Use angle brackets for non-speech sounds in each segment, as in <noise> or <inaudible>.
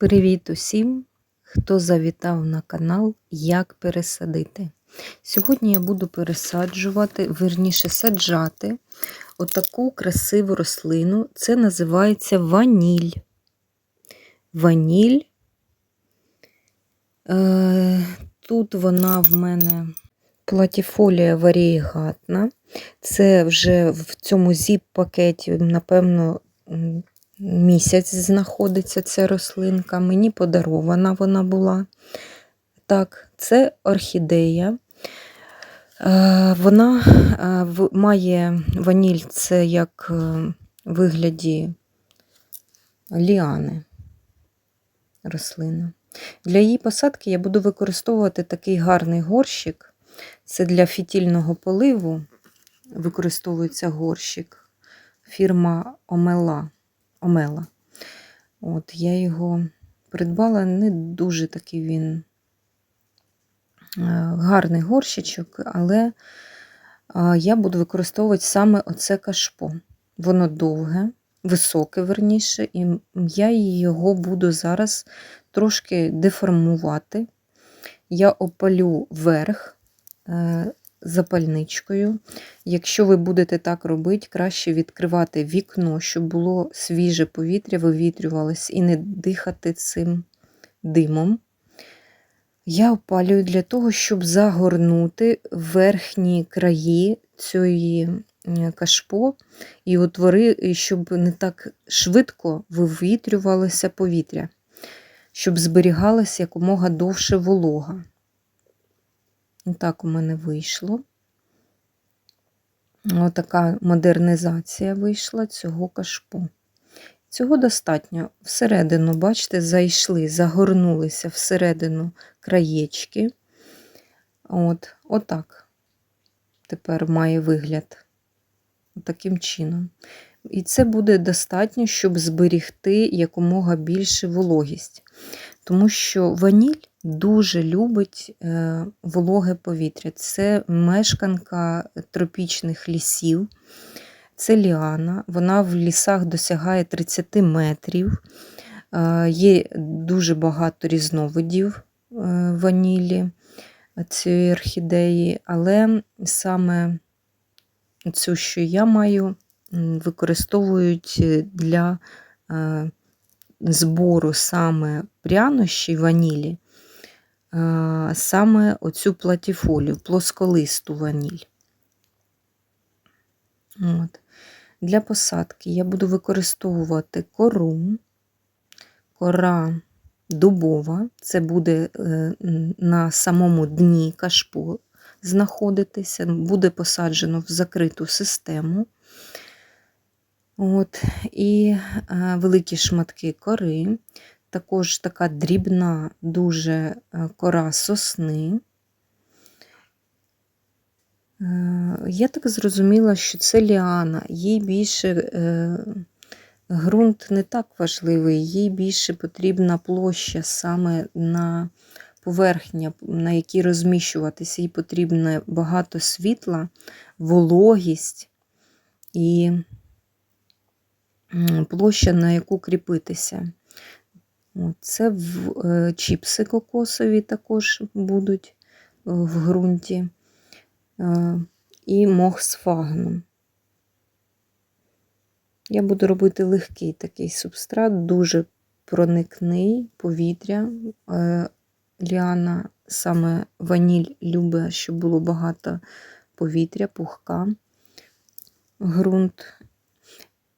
Привіт усім, хто завітав на канал Як пересадити. Сьогодні я буду пересаджувати, верніше саджати отаку красиву рослину. Це називається ваніль. Ваніль. Е, Тут вона в мене платіфолія варієгатна. Це вже в цьому зіп-пакеті, напевно, місяць знаходиться ця рослинка. Мені подарована вона була. Так, це орхідея. Е, Вона е, має ваніль, це як е, вигляді ліани рослина. Для її посадки я буду використовувати такий гарний горщик. Це для фітільного поливу використовується горщик. Фірма Омела. Омела. От, я його придбала, не дуже такий він е, гарний горщичок, але е, я буду використовувати саме оце кашпо. Воно довге, високе, верніше, і я його буду зараз трошки деформувати. Я опалю верх е, запальничкою. Якщо ви будете так робити, краще відкривати вікно, щоб було свіже повітря, вивітрювалось і не дихати цим димом. Я опалюю для того, щоб загорнути верхні краї цієї кашпо і отвори, і щоб не так швидко вивітрювалося повітря, щоб зберігалася якомога довше волога. Так у мене вийшло. Отака модернізація вийшла цього кашпо. Цього достатньо. Всередину, бачите, зайшли, загорнулися всередину краєчки. От, Отак. Тепер має вигляд. Таким чином. І це буде достатньо, щоб зберігти якомога більше вологість. Тому що ваніль дуже любить е, вологе повітря. Це мешканка тропічних лісів. Це ліана, вона в лісах досягає 30 метрів. Е, Є дуже багато різновидів е, ванілі цієї орхідеї, але саме цю, що я маю, використовують для збору саме прянощі ванілі, саме оцю платіфолію, плосколисту ваніль. От. Для посадки я буду використовувати кору, кора дубова, це буде е, на самому дні кашпо знаходитися, буде посаджено в закриту систему. От, і е, великі шматки кори, також така дрібна, дуже е, кора сосни. Е, Я так зрозуміла, що це ліана, їй більше е, ґрунт не так важливий, їй більше потрібна площа саме на поверхня, на якій розміщуватися, їй потрібно багато світла, вологість і площа, на яку кріпитися. Це в, е, чіпси кокосові також будуть е, в ґрунті. Е, і мох з фагном. Я буду робити легкий такий субстрат, дуже проникний повітря. Ліана саме ваніль любить, щоб було багато повітря, пухка, ґрунт.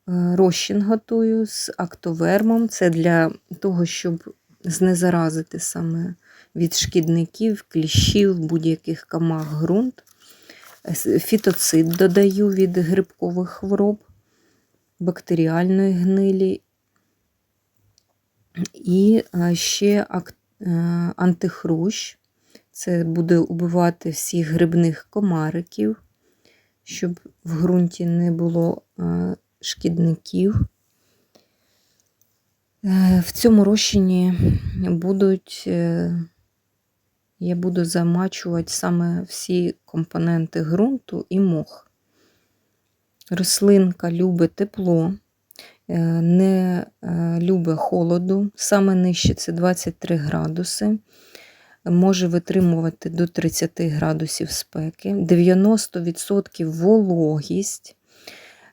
Е, Розчин готую з актовермом. Це для того, щоб знезаразити саме від шкідників, кліщів, будь-яких комах ґрунт. С- Фітоцид додаю від грибкових хвороб, бактеріальної гнилі. І е, ще е, антихрущ. Це буде убивати всіх грибних комариків, щоб в ґрунті не було е, шкідників. Е, В цьому розчині будуть, е, я буду замачувати саме всі компоненти ґрунту і мох. Рослинка любить тепло. е, не любить холоду, саме нижче це 23 градуси. Може витримувати до 30 градусів спеки, 90% вологість.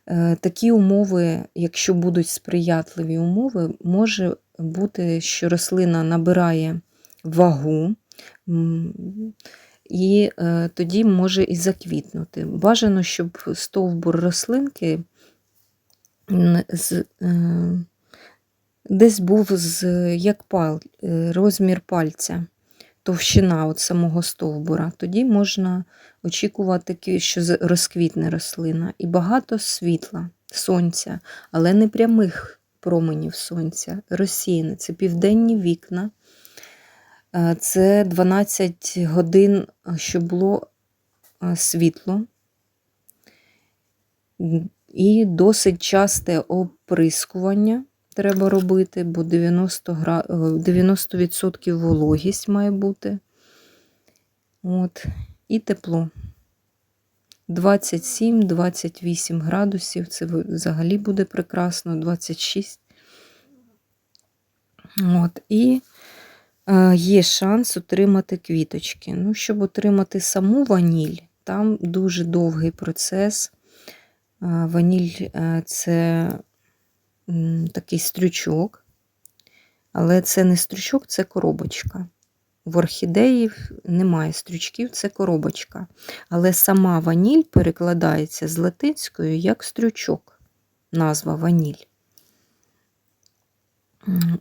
Е, Такі умови, якщо будуть сприятливі умови, може бути, що рослина набирає вагу, і е, тоді може і заквітнути. Бажано, щоб стовбур рослинки е, десь був як пал, розмір пальця, товщина от самого стовбура. Тоді можна очікувати, що розквітне рослина. І багато світла, сонця, але не прямих променів сонця, розсіяне. Це південні вікна. Е, Це 12 годин, е, щоб було е, світло. І досить часте оприскування треба робити, бо 90, гра... е, 90% вологість має бути. От. І тепло. 27-28 градусів. Це взагалі буде прекрасно, 26. От. І е, є шанс отримати квіточки. Ну, щоб отримати саму ваніль, там дуже довгий процес. Е, Ваніль е, це такий стрючок, але це не стрючок, це коробочка. В орхідеї немає стрючків, це коробочка. Але сама ваніль перекладається з латинської як стрючок. Назва ваніль.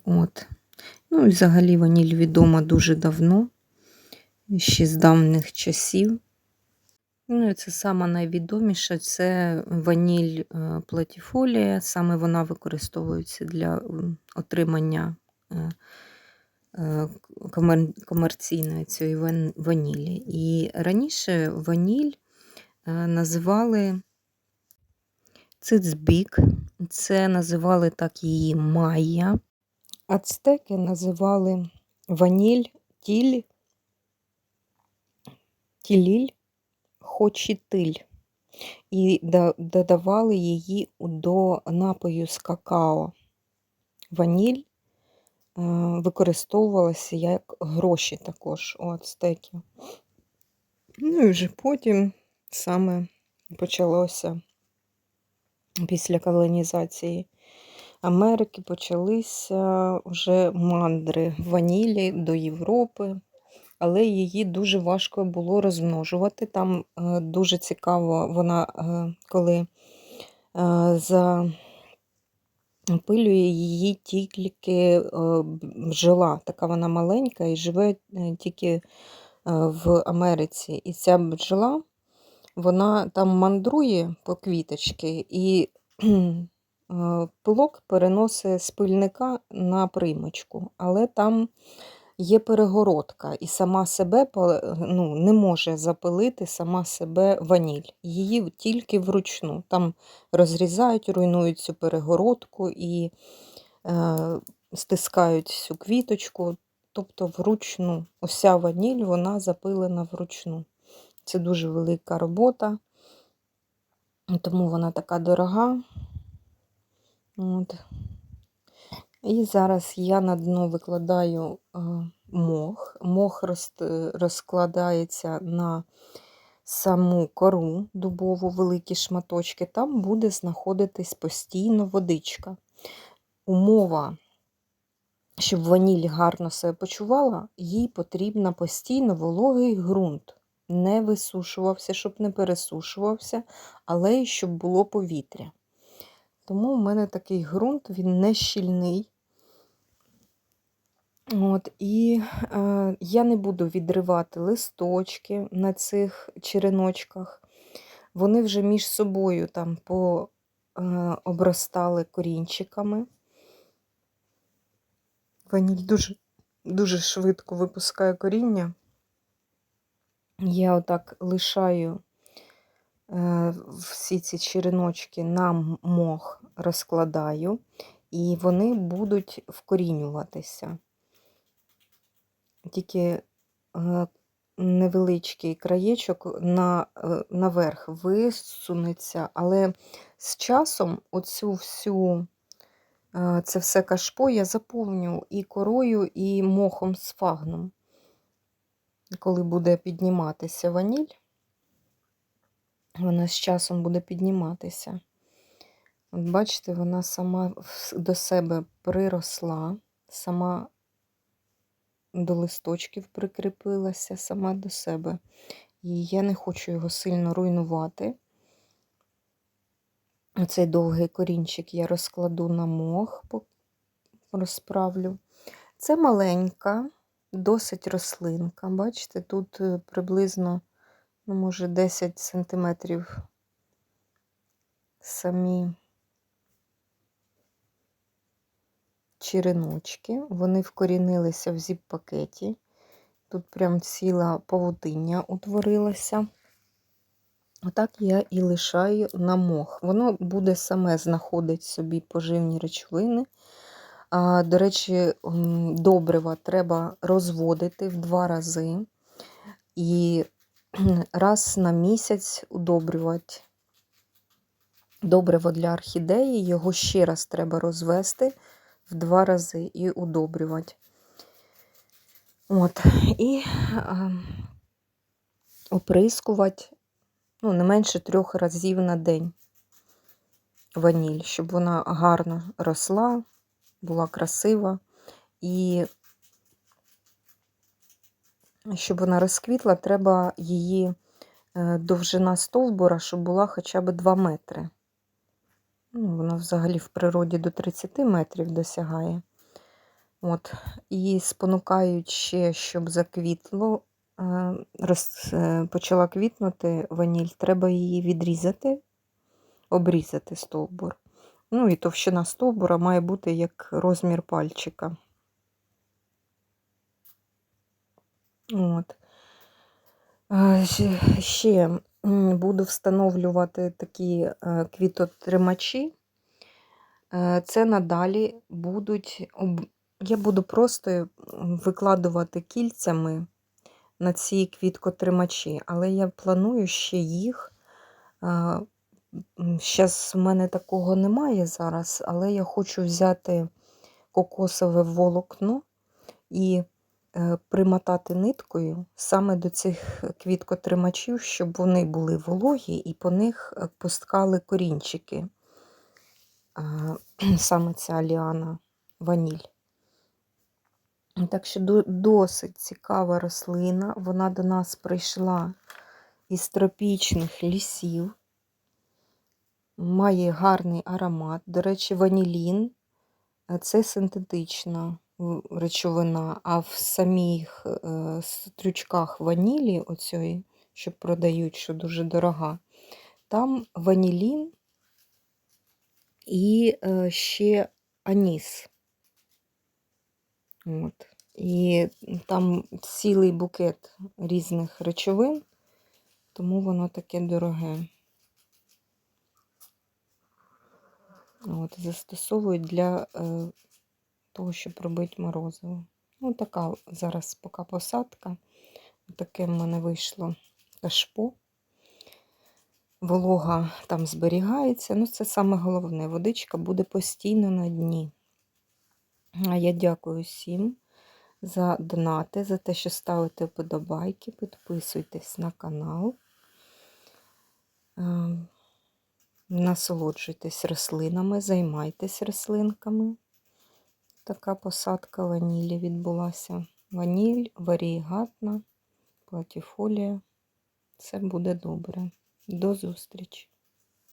От. Ну і взагалі ваніль відома дуже давно, ще з давніх часів. Ну, і це сама найвідоміша це ваніль е, платіфолія. Саме вона використовується для отримання е, е, комер- комерційної цієї ванілі. І раніше ваніль називали цицбік, це називали так її майя. Ацтеки називали ваніль тіль, тіліль, хочітиль. І додавали її до напою з какао. Ваніль е, використовувалася як гроші також у ацтеків. Ну і вже потім саме почалося після колонізації Америки почалися вже мандри ванілі до Європи, але її дуже важко було розмножувати. Там е, дуже цікаво, вона е, коли е, запилює її тільки бджола, така вона маленька і живе тільки в Америці. І ця бджола, вона там мандрує по квіточки і пилок переносить з пильника на приймочку, але там є перегородка, і сама себе ну, не може запилити сама себе ваніль. Її тільки вручну. Там розрізають, руйнують цю перегородку і е, стискають всю квіточку. Тобто вручну. Уся ваніль вона запилена вручну. Це дуже велика робота, тому вона така дорога. От. І зараз я на дно викладаю е, мох. Мох розкладається на саму кору дубову, великі шматочки. Там буде знаходитись постійно водичка. Умова, щоб ваніль гарно себе почувала, їй потрібно постійно вологий ґрунт. Не висушувався, щоб не пересушувався, але й щоб було повітря. Тому в мене такий ґрунт, він не щільний. От, і е, я не буду відривати листочки на цих череночках. Вони вже між собою там по, е, обростали корінчиками. Ваніль дуже, дуже швидко випускає коріння. Я отак лишаю всі ці череночки на мох розкладаю, і вони будуть вкорінюватися. Тільки е, невеличкий краєчок на, е, наверх висунеться, але з часом оцю всю е, це все кашпо я заповню і корою, і мохом з фагном. Коли буде підніматися ваніль, вона з часом буде підніматися. От бачите, вона сама до себе приросла, сама до листочків прикріпилася, сама до себе. І я не хочу його сильно руйнувати. Оцей довгий корінчик я розкладу на мох, розправлю. Це маленька, досить рослинка. Бачите, тут е, приблизно, ну, може, 10 сантиметрів самі череночки. Вони вкорінилися в зіп-пакеті. Тут прям ціла павутиння утворилася. Отак я і лишаю на мох. Воно буде саме знаходити собі поживні речовини. А, До речі, добрива треба розводити в два рази. І <clears throat> раз на місяць удобрювати добриво для орхідеї. Його ще раз треба розвести в два рази і удобрювати. От. І а, оприскувати ну, не менше трьох разів на день ваніль, щоб вона гарно росла, була красива. І щоб вона розквітла, треба її е, довжина стовбура, щоб була хоча б 2 метри. Ну, вона взагалі в природі до 30 метрів досягає. От. І спонукають ще, щоб заквітло, е, роз, е, почала квітнути ваніль, треба її відрізати, обрізати стовбур. Ну і товщина стовбура має бути як розмір пальчика. От. Е, ще- буду встановлювати такі е, квітотримачі. Е, Це надалі будуть. Я буду просто викладувати кільцями на ці квіткотримачі, але я планую ще їх. Зараз в мене такого немає зараз, але я хочу взяти кокосове волокно і е, примотати ниткою саме до цих квіткотримачів, щоб вони були вологі і по них е, пускали корінчики. <clears throat> Саме ця ліана ваніль. Так що досить цікава рослина. Вона до нас прийшла із тропічних лісів. Має гарний аромат. До речі, ванілін е, це синтетична речовина, а в самих е, стрючках ванілі, оцієї, що продають, що дуже дорога, там ванілін і е, ще аніс. От. І там цілий букет різних речовин, тому воно таке дороге. От, застосовують для е, того, щоб робити морозиво. Ну, така зараз поки посадка. Таке в мене вийшло кашпо. Волога там зберігається. Ну, це саме головне. Водичка буде постійно на дні. А я дякую всім за донати, за те, що ставите вподобайки, підписуйтесь на канал. Ем, Насолоджуйтесь рослинами, займайтесь рослинками. Така посадка ванілі відбулася. Ваніль, варігатна, платіфолія. Все буде добре. До зустрічі!